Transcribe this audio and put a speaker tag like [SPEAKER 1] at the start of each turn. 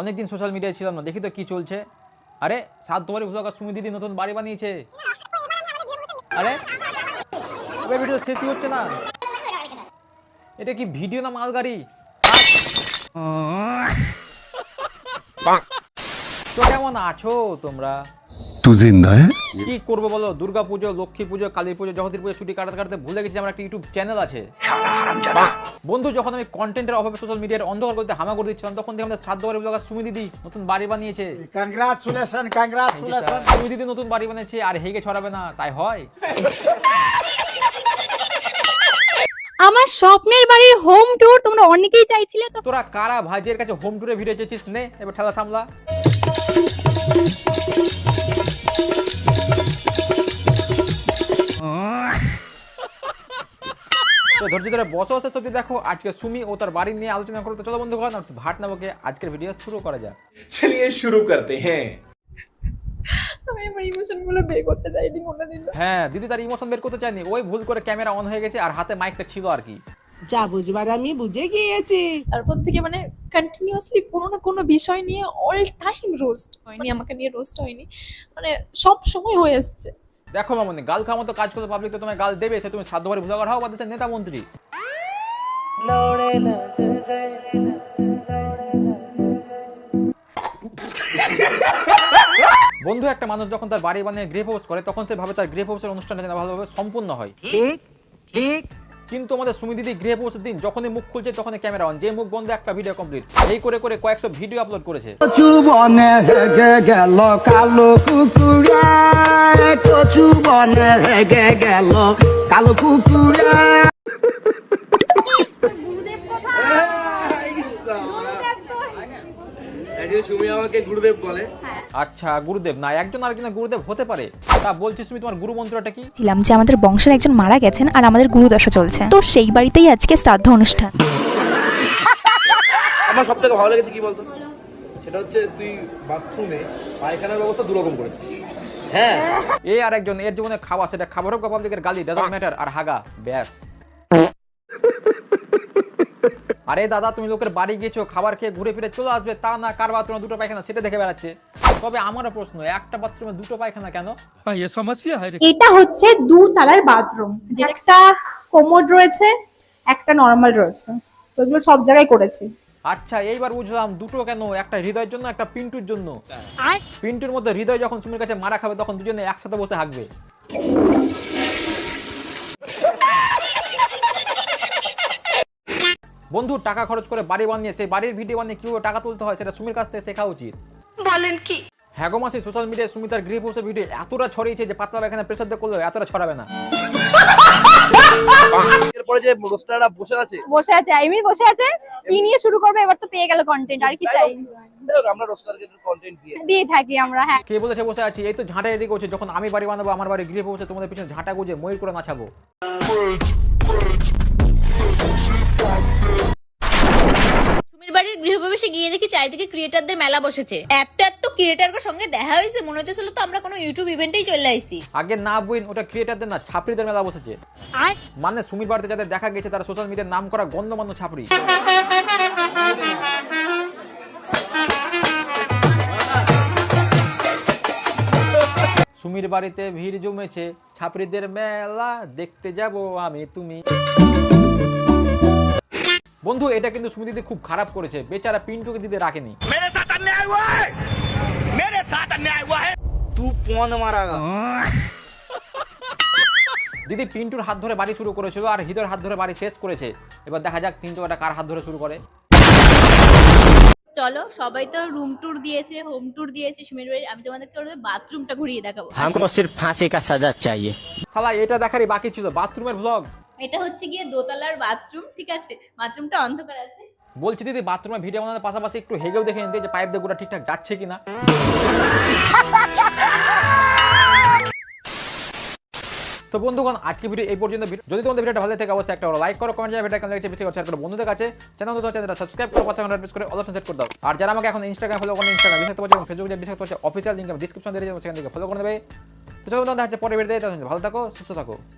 [SPEAKER 1] অনেকদিন সোশ্যাল মিডিয়ায় ছিলাম না দেখি তো কি চলছে। আরে সাত তোমারই ভুলাকা সুমি দিদি নতুন বাড়ি বানিয়েছে। আরে এবার ভিডিও শেষই হচ্ছে না। এটা কি ভিডিও না মালগাড়ি তো কেমন আছো তোমরা?
[SPEAKER 2] একটু জিন্দা হ্যাঁ?
[SPEAKER 1] কি করব বলো? দুর্গা পুজো লক্ষ্মী পুজো কালী পুজো জগতির পুজো ছুটি কাটাতে কাটাতে ভুলে গেছি আমার একটা ইউটিউব চ্যানেল আছে। বন্ধু যখন আমি কন্টেন্টের অভাবে সোশ্যাল মিডিয়ার অন্ধকার করতে হামা করে দিচ্ছিলাম তখন দেখি আমাদের শ্রাদ্ধ বাড়ি ব্লগার সুমি দিদি নতুন বাড়ি বানিয়েছে।
[SPEAKER 3] কংগ্রাচুলেশন কংগ্রাচুলেশন
[SPEAKER 1] সুমি দিদি নতুন বাড়ি বানিয়েছে আর হেগে ছড়াবে না তাই হয়?
[SPEAKER 4] আমার স্বপ্নের বাড়ির হোম ট্যুর তোমরা অনেকেই চাইছিলে তো
[SPEAKER 1] তোরা কারা ভাইজের কাছে হোম ট্যুরে ভিডিও চেয়েছিস নে? এবার ঠেলা সামলা। তো ধৈর্য ধরে বসে বসে সবজি দেখো। আজকে সুমি ও তার বাড়ি নিয়ে আলোচনা করো তো চলো বন্ধু ঘর ভাট নামকে আজকের ভিডিও শুরু করা যাক।
[SPEAKER 5] চলিয়ে
[SPEAKER 6] শুরু করতে হ্যাঁ। ইমোশনগুলো বের করতে চাইনি
[SPEAKER 1] হ্যাঁ দিদি তার ইমোশন বের করতে চাইনি ওই ভুল করে ক্যামেরা অন হয়ে গেছে আর হাতে মাইকটা ছিল আর কি।
[SPEAKER 7] যা বুঝবার আমি বুঝে গিয়েছি।
[SPEAKER 6] তারপর থেকে মানে কন্টিনিউয়াসলি কোনো না কোনো বিষয় নিয়ে অল টাইম রোস্ট হয়নি আমাকে নিয়ে রোস্ট হয়নি। মানে সব সময় হয়ে এসছে।
[SPEAKER 1] দেখো মামনি গাল খাওয়া মতো কাজ করতে পাবলিক তো তোমায় গাল দেবে সে তুমি সাধ্য বাড়ি ভুলাগার হও বা দেশের নেতা মন্ত্রী। বন্ধু একটা মানুষ যখন তার বাড়ি বানিয়ে গৃহ প্রবেশ করে তখন সে ভাবে তার গৃহ প্রবেশের অনুষ্ঠানটা যেন ভালোভাবে সম্পূর্ণ হয়। ঠিক ঠিক। কিন্তু আমাদের সুমি দিদি গৃহ প্রবেশের দিন যখনই মুখ খুলছে তখনই ক্যামেরা অন যে মুখ বন্ধ একটা ভিডিও কমপ্লিট এই করে করে কয়েকশো ভিডিও আপলোড করেছে।
[SPEAKER 8] কচু বনে হেগে গেল কালো কুকুরা কচু বনে হেগে গেল কালো কুকুরা।
[SPEAKER 5] সুমি আমাকে গুরুদেব বলে।
[SPEAKER 1] আচ্ছা গুরুদেব না একজন আর আরেকজন গুরুদেব হতে পারে। তা বলছিস তুমি তোমার গুরু মন্ত্রটা কি?
[SPEAKER 9] ছিলাম যে আমাদের বংশের একজন মারা গেছেন আর আমাদের গুরুদশা চলছে। তো সেই বাড়িতেই আজকে শ্রাদ্ধ অনুষ্ঠান।
[SPEAKER 5] আমার সব থেকে ভালো লেগেছে কি বলতো? সেটা হচ্ছে তুই বাথরুমে পায়খানার ব্যবস্থা দুরকম করেছিস। হ্যাঁ।
[SPEAKER 1] এ আর একজন এর জীবনে খাওয়া সেটা খাবার হোক পাবলিকের গালি ডাজন্ট ম্যাটার আর হাগা ব্যাস। আরে দাদা তুমি লোকের বাড়ি গেছো খাবার খেয়ে ঘুরে ফিরে চলে আসবে তা না কার বাথরুমে দুটো পায়খানা সেটা দেখে বেড়াচ্ছে। তবে আমারও প্রশ্ন? একটা বাথরুমে দুটো পায়খানা কেন?
[SPEAKER 4] এটা হচ্ছে দু তালার বাথরুম যে একটা কোমোড রয়েছে একটা নর্মাল রয়েছে। তো এগুলো সব জায়গায় করেছি।
[SPEAKER 1] আচ্ছা এইবার বুঝলাম দুটো কেন? একটা হৃদয়ের জন্য একটা পিন্টুর জন্য। পিন্টুর মধ্যে হৃদয় যখন সুমির কাছে মারা খাবে তখন দুজনে একসাথে বসে হাঁকবে। বন্ধু টাকা খরচ করে বাড়ি বানিয়ে সেই বাড়ির ভিডিও বানিয়ে কীভাবে টাকা তুলতে হয় সেটা সুমির কাছ থেকে শেখা উচিত। বলেন কি? হ্যাঁ গো মাসি সোশ্যাল মিডিয়ায় সুমিতার গ্রিপ পোস্টের ভিডিও এতটা ছড়িয়েছে যে পাতলা এখানে প্রেসার দিয়ে করলেও এতটা ছড়াবে না
[SPEAKER 5] এরপরে যে রোস্টাররা বসে আছে
[SPEAKER 4] বসে আছে আইমি বসে আছে কি নিয়ে শুরু করবে এবার তো পেয়ে গেল কন্টেন্ট আর কি চাই
[SPEAKER 5] আমরা রোস্টারকে কন্টেন্ট দিয়ে
[SPEAKER 4] দিয়ে থাকি আমরা হ্যাঁ
[SPEAKER 1] কে বলেছে বসে আছি এই তো ঝাঁটা এদিকে হচ্ছে যখন আমি বাড়ি বানাবো আমার বাড়ি গৃহ পৌঁছে তোমাদের পিছনে ঝাঁটা গুজে ময়ূর করে নাচাবো
[SPEAKER 10] সুমির বাড়ির গৃহপ্রবেশে গিয়ে দেখি চারিদিকে ক্রিয়েটারদের মেলা বসেছে। এত এত ক্রিয়েটারের সঙ্গে দেখা হয়েছে মনে হতেছিল তো আমরা কোনো ইউটিউব ইভেন্টেই চলে আইছি।
[SPEAKER 1] আগে না বইন ওটা ক্রিয়েটারদের না ছাপড়িদের মেলা বসেছে। মানে সুমির বাড়িতে যাদের দেখা গেছে তারা সোশ্যাল মিডিয়ার নাম করা গণ্যমান্য ছাপড়ি। সুমির বাড়িতে ভিড় জমেছে ছাপড়িদের মেলা দেখতে যাব আমি তুমি। বন্ধু এটা কিন্তু সুমি দিদি খুব খারাপ করেছে। বেচারা পিন্টুকে দিতে রাখেনি।
[SPEAKER 8] তুই পন মারা
[SPEAKER 1] দিদি পিন্টুর হাত ধরে বাড়ি শুরু করেছিল আর হৃদয়ের হাত ধরে বাড়ি শেষ করেছে। এবার দেখা যাক পিন্টু এটা কার হাত ধরে শুরু করে?
[SPEAKER 10] চলো সবাই তো রুম ট্যুর দিয়েছে হোম ট্যুর দিয়েছে সুমির বাড়ির আমি তোমাদেরকে ওদের বাথরুমটা ঘুরিয়ে দেখাবো
[SPEAKER 8] हमको सिर्फ फांसी का सजा चाहिए
[SPEAKER 1] শালা এটা দেখারই বাকি ছিল বাথরুমের ব্লগ
[SPEAKER 10] এটা হচ্ছে গিয়ে দোতলার বাথরুম ঠিক আছে বাথরুমটা অন্ধকার আছে
[SPEAKER 1] বলছি দিদি বাথরুমে ভিডিও বানানোর পাশাপাশি একটু হেগেও দেখে নিতে যে পাইপ দিয়ে গোটা ঠিকঠাক যাচ্ছে কিনা তো বন্ধুগণ আজকে ভিডিও এই পর্যন্ত। যদি তোমাদের ভিডিওটা ভালো থাকে, অবশ্যই একটা লাইক করো কমেন্ট জানাবে ভিডিও কেমন লাগছে, বেশি করে শেয়ার করো বন্ধুদের কাছে। চ্যানেল তো চ্যানেলটা সাবস্ক্রাইব করো পাশে প্রেস করে অল অপশন সেট করে দাও। আর যারা আমাকে এখন ইনস্টাগ্রাম ফলো করেন ইনস্টাগ্রাম বিশেষ করে ফেসবুকে বিশেষ করে অফিসিয়াল লিংক ডিসক্রিপশন দিয়ে দেবো সেখান থেকে ফলো করে নেবে। তো চলো দেখা হচ্ছে পরের ভিডিওতে ভালো থাকো, সুস্থ থাকো।